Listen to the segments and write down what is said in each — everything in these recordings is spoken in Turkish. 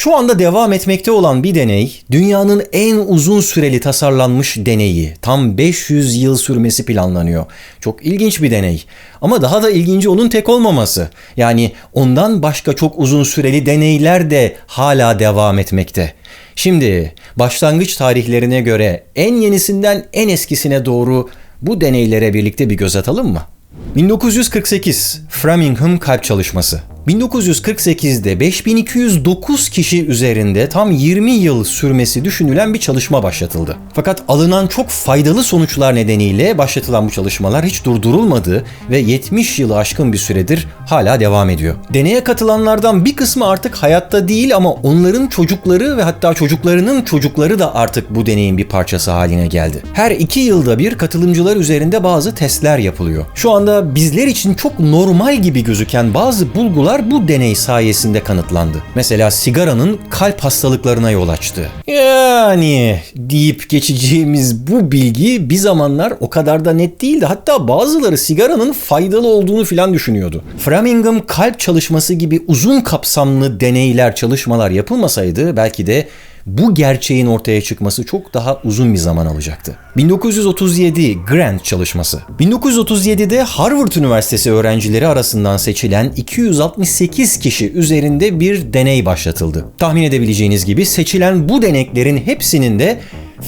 Şu anda devam etmekte olan bir deney, dünyanın en uzun süreli tasarlanmış deneyi. Tam 500 yıl sürmesi planlanıyor. Çok ilginç bir deney. Ama daha da ilginci onun tek olmaması. Yani ondan başka çok uzun süreli deneyler de hala devam etmekte. Şimdi başlangıç tarihlerine göre en yenisinden en eskisine doğru bu deneylere birlikte bir göz atalım mı? 1948 Framingham kalp çalışması. 1948'de 5209 kişi üzerinde tam 20 yıl sürmesi düşünülen bir çalışma başlatıldı. Fakat alınan çok faydalı sonuçlar nedeniyle başlatılan bu çalışmalar hiç durdurulmadı ve 70 yılı aşkın bir süredir hala devam ediyor. Deneye katılanlardan bir kısmı artık hayatta değil ama onların çocukları ve hatta çocuklarının çocukları da artık bu deneyin bir parçası haline geldi. Her iki yılda bir katılımcılar üzerinde bazı testler yapılıyor. Şu anda bizler için çok normal gibi gözüken bazı bulgular bu deney sayesinde kanıtlandı. Mesela sigaranın kalp hastalıklarına yol açtı. Yani deyip geçeceğimiz bu bilgi bir zamanlar o kadar da net değildi. Hatta bazıları sigaranın faydalı olduğunu filan düşünüyordu. Framingham kalp çalışması gibi uzun kapsamlı deneyler, çalışmalar yapılmasaydı belki de bu gerçeğin ortaya çıkması çok daha uzun bir zaman alacaktı. 1937 Grant çalışması. 1937'de Harvard Üniversitesi öğrencileri arasından seçilen 268 kişi üzerinde bir deney başlatıldı. Tahmin edebileceğiniz gibi seçilen bu deneklerin hepsinin de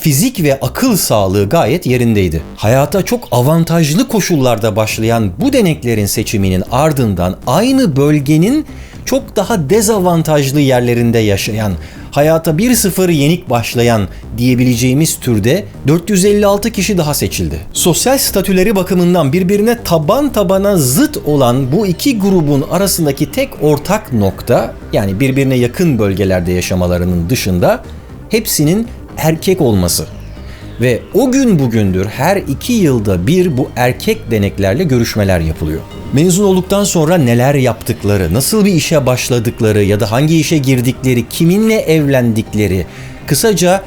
fizik ve akıl sağlığı gayet yerindeydi. Hayata çok avantajlı koşullarda başlayan bu deneklerin seçiminin ardından aynı bölgenin çok daha dezavantajlı yerlerinde yaşayan, hayata 1-0 yenik başlayan diyebileceğimiz türde 456 kişi daha seçildi. Sosyal statüleri bakımından birbirine taban tabana zıt olan bu iki grubun arasındaki tek ortak nokta yani birbirine yakın bölgelerde yaşamalarının dışında hepsinin erkek olması. Ve o gün bugündür her iki yılda bir bu erkek deneklerle görüşmeler yapılıyor. Mezun olduktan sonra neler yaptıkları, nasıl bir işe başladıkları ya da hangi işe girdikleri, kiminle evlendikleri, kısaca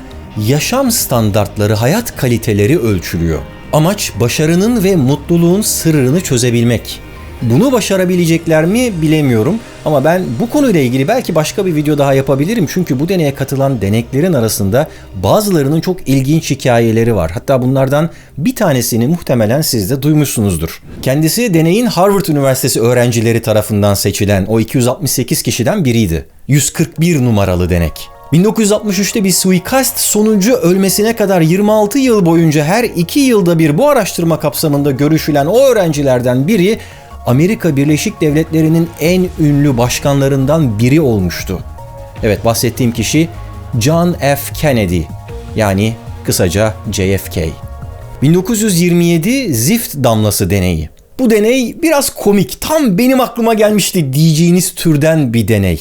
yaşam standartları, hayat kaliteleri ölçülüyor. Amaç başarının ve mutluluğun sırrını çözebilmek. Bunu başarabilecekler mi bilemiyorum ama ben bu konuyla ilgili belki başka bir video daha yapabilirim. Çünkü bu deneye katılan deneklerin arasında bazılarının çok ilginç hikayeleri var. Hatta bunlardan bir tanesini muhtemelen siz de duymuşsunuzdur. Kendisi deneyin Harvard Üniversitesi öğrencileri tarafından seçilen o 268 kişiden biriydi. 141 numaralı denek. 1963'te bir suikast sonucu ölmesine kadar 26 yıl boyunca her 2 yılda bir bu araştırma kapsamında görüşülen o öğrencilerden biri Amerika Birleşik Devletleri'nin en ünlü başkanlarından biri olmuştu. Evet bahsettiğim kişi John F. Kennedy yani kısaca JFK. 1927 Zift damlası deneyi. Bu deney biraz komik, tam benim aklıma gelmişti diyeceğiniz türden bir deney.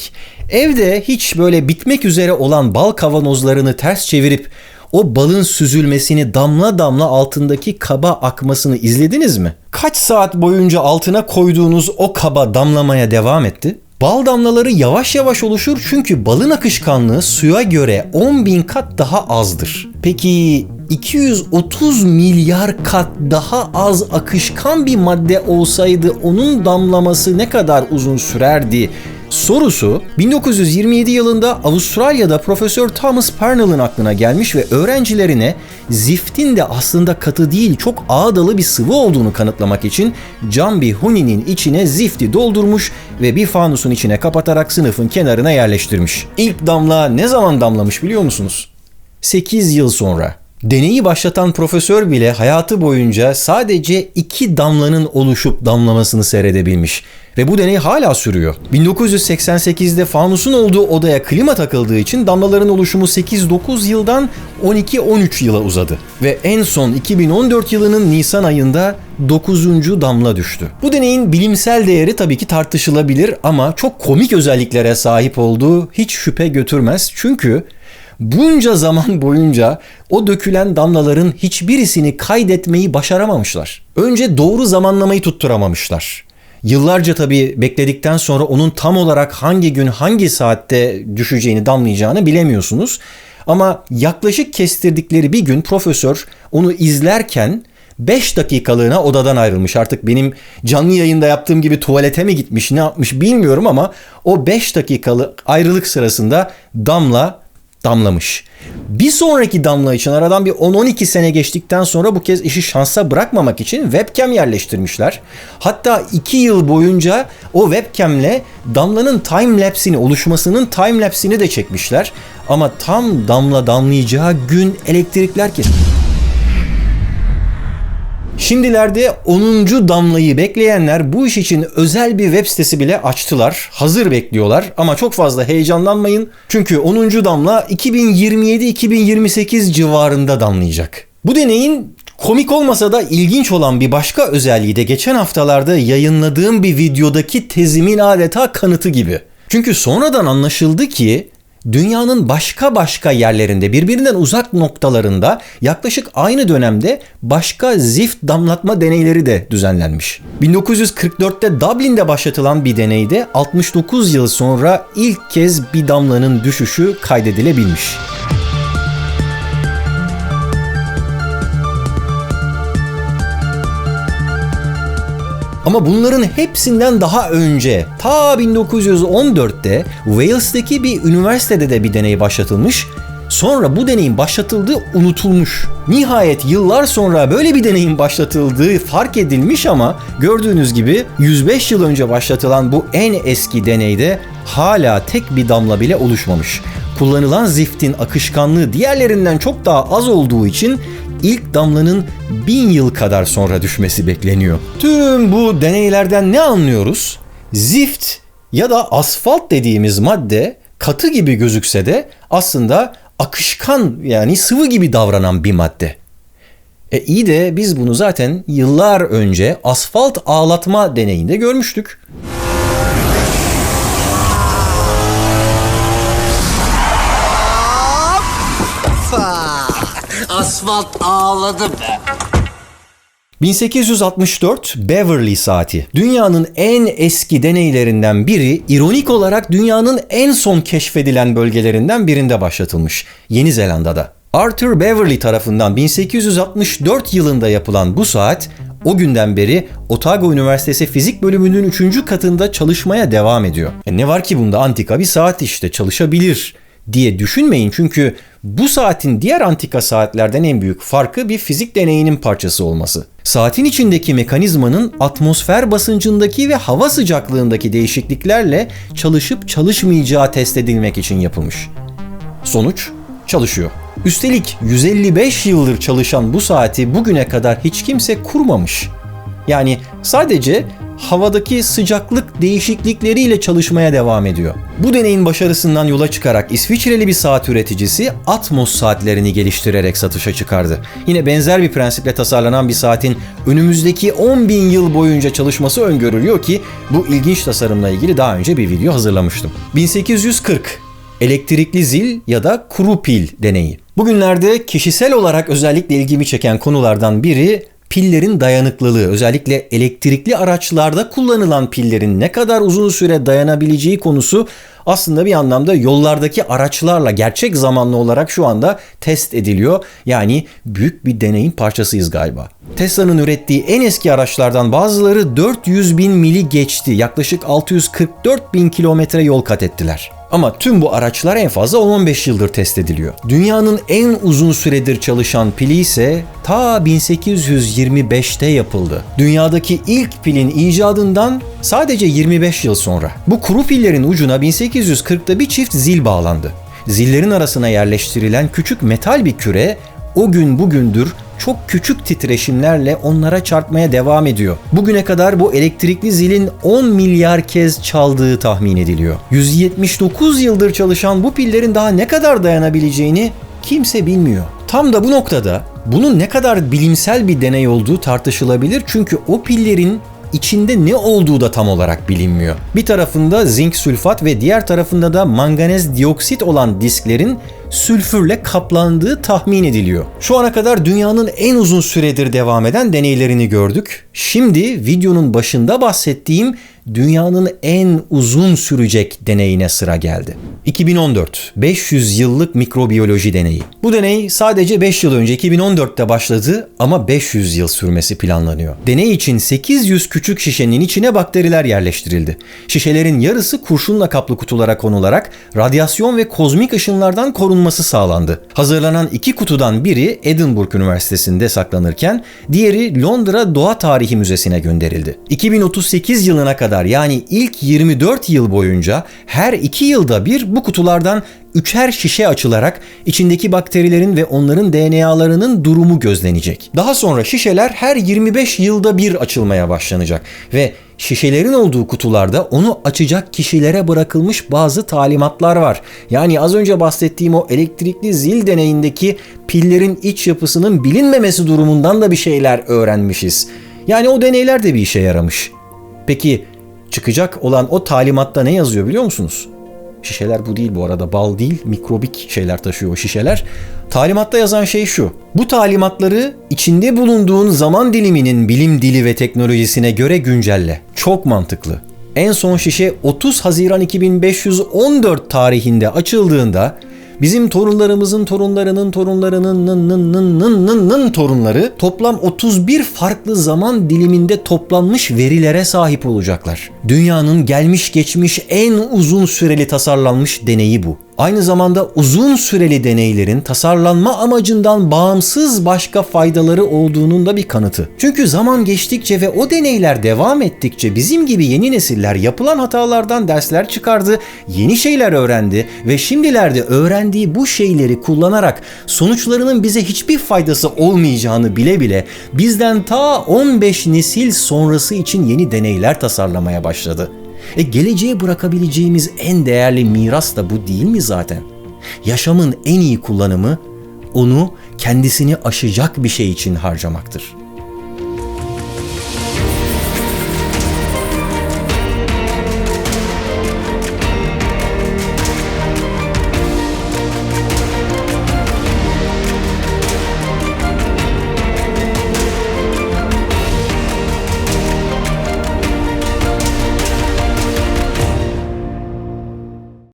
Evde hiç böyle bitmek üzere olan bal kavanozlarını ters çevirip o balın süzülmesini damla damla altındaki kaba akmasını izlediniz mi? Kaç saat boyunca altına koyduğunuz o kaba damlamaya devam etti? Bal damlaları yavaş yavaş oluşur çünkü balın akışkanlığı suya göre 10 bin kat daha azdır. Peki 230 milyar kat daha az akışkan bir madde olsaydı onun damlaması ne kadar uzun sürerdi sorusu 1927 yılında Avustralya'da Profesör Thomas Parnell'ın aklına gelmiş ve öğrencilerine ziftin de aslında katı değil çok ağdalı bir sıvı olduğunu kanıtlamak için cam bir huninin içine zifti doldurmuş ve bir fanusun içine kapatarak sınıfın kenarına yerleştirmiş. İlk damla ne zaman damlamış biliyor musunuz? 8 yıl sonra. Deneyi başlatan profesör bile hayatı boyunca sadece iki damlanın oluşup damlamasını seyredebilmiş. Ve bu deney hala sürüyor. 1988'de fanusun olduğu odaya klima takıldığı için damlaların oluşumu 8-9 yıldan 12-13 yıla uzadı. Ve en son 2014 yılının Nisan ayında 9. damla düştü. Bu deneyin bilimsel değeri tabii ki tartışılabilir ama çok komik özelliklere sahip olduğu hiç şüphe götürmez. Çünkü bunca zaman boyunca o dökülen damlaların hiçbirisini kaydetmeyi başaramamışlar. Önce doğru zamanlamayı tutturamamışlar. Yıllarca tabii bekledikten sonra onun tam olarak hangi gün hangi saatte düşeceğini damlayacağını bilemiyorsunuz. Ama yaklaşık kestirdikleri bir gün profesör onu izlerken 5 dakikalığına odadan ayrılmış. Artık benim canlı yayında yaptığım gibi tuvalete mi gitmiş ne yapmış bilmiyorum ama o 5 dakikalık ayrılık sırasında damla damlamış. Bir sonraki damla için aradan bir 10-12 sene geçtikten sonra bu kez işi şansa bırakmamak için webcam yerleştirmişler. Hatta 2 yıl boyunca o webcamle damlanın time lapse'ini oluşmasının time lapse'ini de çekmişler. Ama tam damla damlayacağı gün elektrikler kesildi. Şimdilerde 10. damlayı bekleyenler bu iş için özel bir web sitesi bile açtılar. Hazır bekliyorlar ama çok fazla heyecanlanmayın. Çünkü 10. damla 2027-2028 civarında damlayacak. Bu deneyin komik olmasa da ilginç olan bir başka özelliği de geçen haftalarda yayınladığım bir videodaki tezimin adeta kanıtı gibi. Çünkü sonradan anlaşıldı ki dünyanın başka başka yerlerinde birbirinden uzak noktalarında yaklaşık aynı dönemde başka zift damlatma deneyleri de düzenlenmiş. 1944'te Dublin'de başlatılan bir deneyde 69 yıl sonra ilk kez bir damlanın düşüşü kaydedilebilmiş. Ama bunların hepsinden daha önce ta 1914'te Wales'taki bir üniversitede de bir deney başlatılmış. Sonra bu deneyin başlatıldığı unutulmuş. Nihayet yıllar sonra böyle bir deneyin başlatıldığı fark edilmiş ama gördüğünüz gibi 105 yıl önce başlatılan bu en eski deneyde hala tek bir damla bile oluşmamış. Kullanılan ziftin akışkanlığı diğerlerinden çok daha az olduğu için ilk damlanın bin yıl kadar sonra düşmesi bekleniyor. Tüm bu deneylerden ne anlıyoruz? Zift ya da asfalt dediğimiz madde katı gibi gözükse de aslında akışkan yani sıvı gibi davranan bir madde. E iyi de biz bunu zaten yıllar önce asfalt ağlatma deneyinde görmüştük. Asfalt ağladı be. 1864 Beverly saati. Dünyanın en eski deneylerinden biri, ironik olarak dünyanın en son keşfedilen bölgelerinden birinde başlatılmış. Yeni Zelanda'da. Arthur Beverly tarafından 1864 yılında yapılan bu saat o günden beri Otago Üniversitesi Fizik Bölümünün 3. katında çalışmaya devam ediyor. E ne var ki bunda antika bir saat işte çalışabilir diye düşünmeyin çünkü bu saatin diğer antika saatlerden en büyük farkı bir fizik deneyinin parçası olması. Saatin içindeki mekanizmanın atmosfer basıncındaki ve hava sıcaklığındaki değişikliklerle çalışıp çalışmayacağı test edilmek için yapılmış. Sonuç çalışıyor. Üstelik 155 yıldır çalışan bu saati bugüne kadar hiç kimse kurmamış. Yani sadece havadaki sıcaklık değişiklikleriyle çalışmaya devam ediyor. Bu deneyin başarısından yola çıkarak İsviçreli bir saat üreticisi Atmos saatlerini geliştirerek satışa çıkardı. Yine benzer bir prensiple tasarlanan bir saatin önümüzdeki 10 bin yıl boyunca çalışması öngörülüyor ki bu ilginç tasarımla ilgili daha önce bir video hazırlamıştım. 1840 elektrikli zil ya da kuru pil deneyi. Bugünlerde kişisel olarak özellikle ilgimi çeken konulardan biri pillerin dayanıklılığı, özellikle elektrikli araçlarda kullanılan pillerin ne kadar uzun süre dayanabileceği konusu aslında bir anlamda yollardaki araçlarla gerçek zamanlı olarak şu anda test ediliyor. Yani büyük bir deneyin parçasıyız galiba. Tesla'nın ürettiği en eski araçlardan bazıları 400 bin mili geçti. Yaklaşık 644 bin kilometre yol kat ettiler. Ama tüm bu araçlar en fazla 10-15 yıldır test ediliyor. Dünyanın en uzun süredir çalışan pili ise ta 1825'te yapıldı. Dünyadaki ilk pilin icadından sadece 25 yıl sonra. Bu kuru pillerin ucuna 1840'da bir çift zil bağlandı. Zillerin arasına yerleştirilen küçük metal bir küre o gün bugündür çok küçük titreşimlerle onlara çarpmaya devam ediyor. Bugüne kadar bu elektrikli zilin 10 milyar kez çaldığı tahmin ediliyor. 179 yıldır çalışan bu pillerin daha ne kadar dayanabileceğini kimse bilmiyor. Tam da bu noktada bunun ne kadar bilimsel bir deney olduğu tartışılabilir çünkü o pillerin içinde ne olduğu da tam olarak bilinmiyor. Bir tarafında zinc sülfat ve diğer tarafında da manganez dioksit olan disklerin sülfürle kaplandığı tahmin ediliyor. Şu ana kadar dünyanın en uzun süredir devam eden deneylerini gördük. Şimdi videonun başında bahsettiğim dünyanın en uzun sürecek deneyine sıra geldi. 2014 500 yıllık mikrobiyoloji deneyi. Bu deney sadece 5 yıl önce 2014'te başladı ama 500 yıl sürmesi planlanıyor. Deney için 800 küçük şişenin içine bakteriler yerleştirildi. Şişelerin yarısı kurşunla kaplı kutulara konularak radyasyon ve kozmik ışınlardan korunması sağlandı. Hazırlanan iki kutudan biri Edinburgh Üniversitesi'nde saklanırken diğeri Londra Doğa Tarihi Müzesi'ne gönderildi. 2038 yılına kadar yani ilk 24 yıl boyunca her 2 yılda bir bu kutulardan üçer şişe açılarak içindeki bakterilerin ve onların DNA'larının durumu gözlenecek. Daha sonra şişeler her 25 yılda bir açılmaya başlanacak ve şişelerin olduğu kutularda onu açacak kişilere bırakılmış bazı talimatlar var. Yani az önce bahsettiğim o elektrikli zil deneyindeki pillerin iç yapısının bilinmemesi durumundan da bir şeyler öğrenmişiz. Yani o deneyler de bir işe yaramış. Peki çıkacak olan o talimatta ne yazıyor biliyor musunuz? Şişeler bu değil bu arada bal değil mikrobik şeyler taşıyor o şişeler. Talimatta yazan şey şu. Bu talimatları içinde bulunduğun zaman diliminin bilim dili ve teknolojisine göre güncelle. Çok mantıklı. En son şişe 30 Haziran 2514 tarihinde açıldığında bizim torunlarımızın torunlarının torunlarının nın nın nın nın nın nın torunları toplam 31 farklı zaman diliminde toplanmış verilere sahip olacaklar. Dünyanın gelmiş geçmiş en uzun süreli tasarlanmış deneyi bu. Aynı zamanda uzun süreli deneylerin tasarlanma amacından bağımsız başka faydaları olduğunun da bir kanıtı. Çünkü zaman geçtikçe ve o deneyler devam ettikçe bizim gibi yeni nesiller yapılan hatalardan dersler çıkardı, yeni şeyler öğrendi ve şimdilerde öğrendiği bu şeyleri kullanarak sonuçlarının bize hiçbir faydası olmayacağını bile bile bizden ta 15 nesil sonrası için yeni deneyler tasarlamaya başladı. E geleceğe bırakabileceğimiz en değerli miras da bu değil mi zaten? Yaşamın en iyi kullanımı onu kendisini aşacak bir şey için harcamaktır.